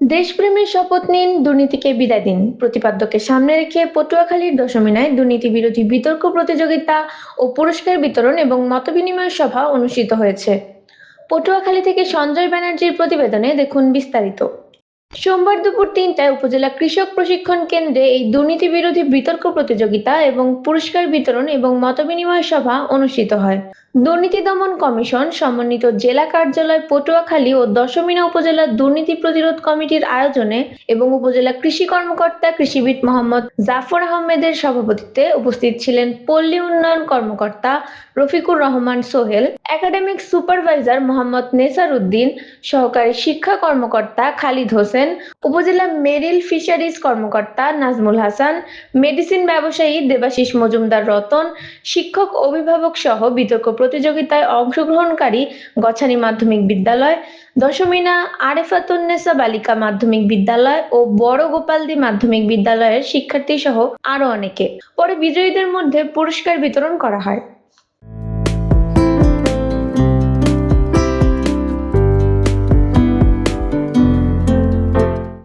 দেশপ্রেমের শপথ নিন, দুর্নীতিকে বিদায় দিন। প্রতিপাদ্যকে সামনে রেখে পটুয়াখালীর দশমিনায় দুর্নীতি বিরোধী বিতর্ক প্রতিযোগিতা ও পুরস্কার বিতরণ এবং মতবিনিময় সভা অনুষ্ঠিত হয়েছে। পটুয়াখালী থেকে সঞ্জয় ব্যানার্জির প্রতিবেদনে দেখুন বিস্তারিত। সোমবার দুপুর তিনটায় উপজেলা কৃষক প্রশিক্ষণ কেন্দ্রে এই দুর্নীতি বিরোধী বিতর্ক প্রতিযোগিতা এবং পুরস্কার বিতরণ এবং মতবিনিময় সভা অনুষ্ঠিত হয়। দুর্নীতি দমন কমিশন সমন্বিত জেলা কার্যালয় পটুয়াখালী ও দশমিনা উপজেলা দুর্নীতি প্রতিরোধ কমিটির আয়োজনে এবং উপজেলা কৃষি কর্মকর্তা কৃষিবিদ মোহাম্মদ জাফর আহমেদের সভাপতিত্বে উপস্থিত ছিলেন পল্লী উন্নয়ন কর্মকর্তা রফিকুর রহমান সোহেল, একাডেমিক সুপারভাইজার মোহাম্মদ নেসার উদ্দিন সহকারী শিক্ষা কর্মকর্তা খালিদ হোসেন উপজেলা মেরিল ফিশারিজ কর্মকর্তা নাজমুল হাসান, মেডিসিন ব্যবসায়ী দেবাশিস মজুমদার রতন, শিক্ষক অভিভাবক সহ বিতর্ক প্রতিযোগিতায় অংশগ্রহণকারী গছানি মাধ্যমিক বিদ্যালয়, দশমিনা আরেফাতুন্নেসা বালিকা মাধ্যমিক বিদ্যালয় ও বড় গোপালদি মাধ্যমিক বিদ্যালয়ের শিক্ষার্থী সহ আরও অনেকে। পরে বিজয়ীদের মধ্যে পুরস্কার বিতরণ করা হয়।